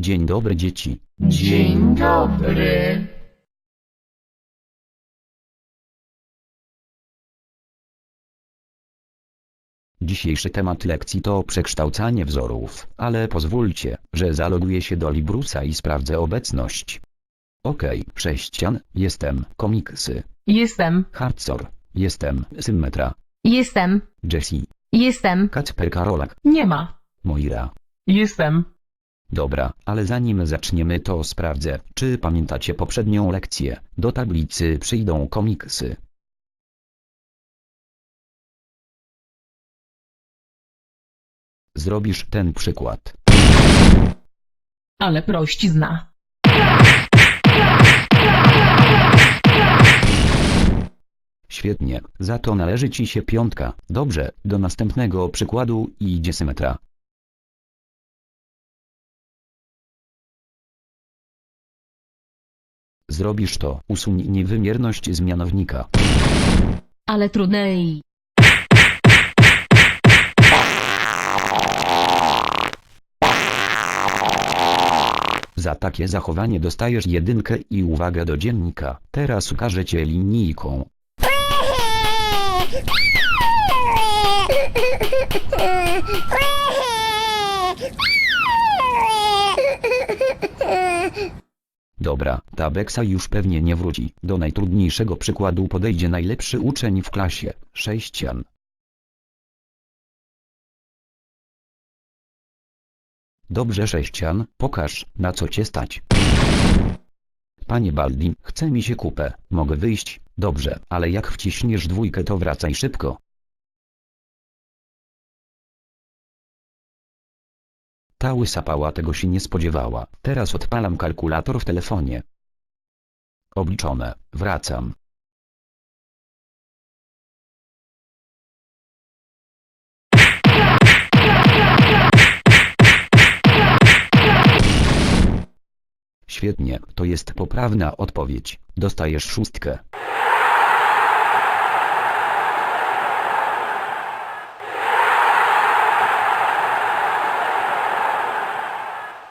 Dzień dobry dzieci. Dzień dobry. Dzisiejszy temat lekcji to przekształcanie wzorów, ale pozwólcie, że zaloguję się do Librusa i sprawdzę obecność. Okej, sześcian, jestem, komiksy, Jestem, Hartzor, jestem, Symmetra, jestem, Jessie, jestem, Kacper Karolak, nie ma. Moira. Jestem. Dobra, ale zanim zaczniemy to sprawdzę, czy pamiętacie poprzednią lekcję, do tablicy przyjdą komiksy. Zrobisz ten przykład. Ale prościzna. Świetnie, za to należy ci się piątka. Dobrze, do następnego przykładu idzie symetra. Zrobisz to, usuń niewymierność z mianownika. Ale trudnej. Za takie zachowanie dostajesz jedynkę i uwagę do dziennika. Teraz ukażę cię linijką. Dobra, ta beksa już pewnie nie wróci. Do najtrudniejszego przykładu podejdzie najlepszy uczeń w klasie, sześcian. Dobrze sześcian, pokaż, na co cię stać. Panie Baldi, chce mi się kupę, mogę wyjść, dobrze, ale jak wciśniesz dwójkę to wracaj szybko. Ta łysa pała tego się nie spodziewała, teraz odpalam kalkulator w telefonie. Obliczone, wracam. Świetnie, to jest poprawna odpowiedź. Dostajesz szóstkę.